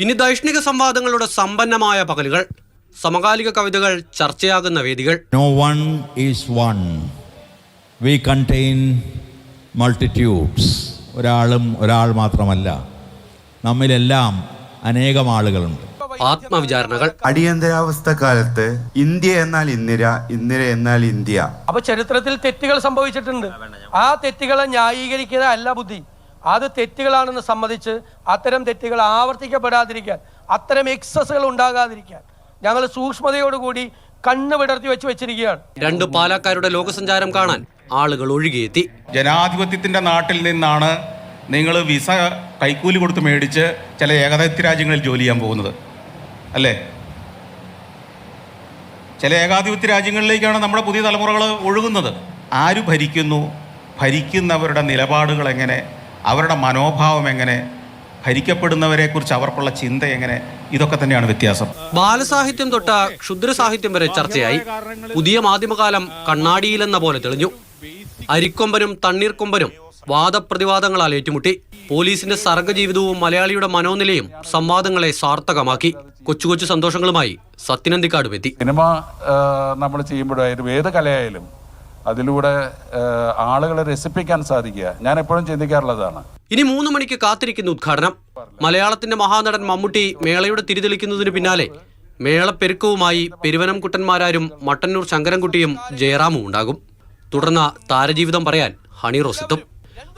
ഇനി ദൈഷ്ണിക സംവാദങ്ങളുടെ സമ്പന്നമായ പകലുകൾ സമകാലിക കവിതകൾ ചർച്ചയാകുന്ന വേദികൾ. No one is one we contain multitudes ഒരാളും ഒരാൾ മാത്രമല്ല. നമ്മിലെല്ലാം അനേകം ആളുകളുണ്ട്. ആത്മവിചാരണകൾ. അടിയന്തരാവസ്ഥ കാലത്ത് ഇന്ത്യ എന്നാൽ ഇന്ദിര ഇന്ദിര എന്നാൽ ഇന്ത്യ. അപ്പൊ ചരിത്രത്തിൽ തെറ്റുകൾ സംഭവിച്ചിട്ടുണ്ട്. ആ തെറ്റുകളെ ന്യായീകരിക്കുക അല്ല ബുദ്ധി. അത് തെറ്റുകളാണെന്ന് സമ്മതിച്ച് അത്തരം തെറ്റുകൾ ആവർത്തിക്കപ്പെടാതിരിക്കാൻ അത്തരം എക്സസുകൾ ഉണ്ടാകാതിരിക്കാൻ ഞങ്ങൾ സൂക്ഷ്മതയോടുകൂടി കണ്ണ് വിടർത്തി വെച്ച് വെച്ചിരിക്കുകയാണ്. രണ്ട് പാലക്കാരുടെ ലോകസഞ്ചാരം കാണാൻ ആളുകൾ ഒഴുകിയെത്തി. ജനാധിപത്യത്തിന്റെ നാട്ടിൽ നിന്നാണ് നിങ്ങൾ വിസ കൈക്കൂലി കൊടുത്ത് മേടിച്ച് ചില ഏകാധിപത്യ രാജ്യങ്ങളിൽ ജോലി ചെയ്യാൻ പോകുന്നത് അല്ലേ? ചില ഏകാധിപത്യ രാജ്യങ്ങളിലേക്കാണ് നമ്മുടെ പുതിയ തലമുറകൾ ഒഴുകുന്നത്. ആര് ഭരിക്കുന്നു? ഭരിക്കുന്നവരുടെ നിലപാടുകൾ എങ്ങനെ അവരുടെ മനോഭാവം എങ്ങനെ ഭരിക്കപ്പെടുന്നവരെക്കുറിച്ച് അവർക്കുള്ള ചിന്ത എങ്ങനെ ഇതൊക്കെ തന്നെയാണ് വ്യത്യാസം. ബാലസാഹിത്യം തൊട്ട ക്ഷുദ്ര സാഹിത്യം വരെ ചർച്ചയായി. പുതിയ മാധ്യമകാലം കണ്ണാടിയിലെന്ന പോലെ തെളിഞ്ഞു. അരിക്കൊമ്പനും തണ്ണീർക്കൊമ്പനും വാദപ്രതിവാദങ്ങളാൽ ഏറ്റുമുട്ടി. പോലീസിന്റെ സർഗജീവിതവും മലയാളിയുടെ മനോനിലയും സംവാദങ്ങളെ സാർത്ഥകമാക്കി. കൊച്ചു കൊച്ചു സന്തോഷങ്ങളുമായി സത്യനന്ദിക്കാട് എത്തി. സിനിമ നമ്മൾ ചെയ്യുമ്പോഴായാലും ഏത് കലയായാലും അതിലൂടെ ആളുകളെ രസിപ്പിക്കാൻ സാധിക്കുക. ഞാൻ എപ്പോഴും ചിന്തിക്കാറുള്ളതാണ്. ഇനി മൂന്ന് മണിക്ക് കാത്തിരിക്കുന്ന ഉദ്ഘാടനം. മലയാളത്തിന്റെ മഹാനടൻ മമ്മൂട്ടി മേളയുടെ തിരിതെളിക്കുന്നതിന് പിന്നാലെ മേളപ്പെരുക്കവുമായി പെരുവനം കുട്ടന്മാരാരും മട്ടന്നൂർ ശങ്കരൻകുട്ടിയും ജയറാമും ഉണ്ടാകും. തുടർന്ന് താരജീവിതം പറയാൻ ഹണി റോസിത്തും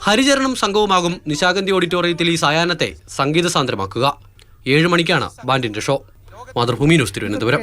ഹരിചരണം സംഘവുമാകും നിശാഗന്ധി ഓഡിറ്റോറിയത്തിൽ ഈ സായാഹ്നത്തെ സംഗീത സാന്ദ്രമാക്കുക ഏഴ് മണിക്കാണ് ബാൻഡിന്റെ ഷോ. മാതൃഭൂമി ന്യൂസ് തിരുവനന്തപുരം.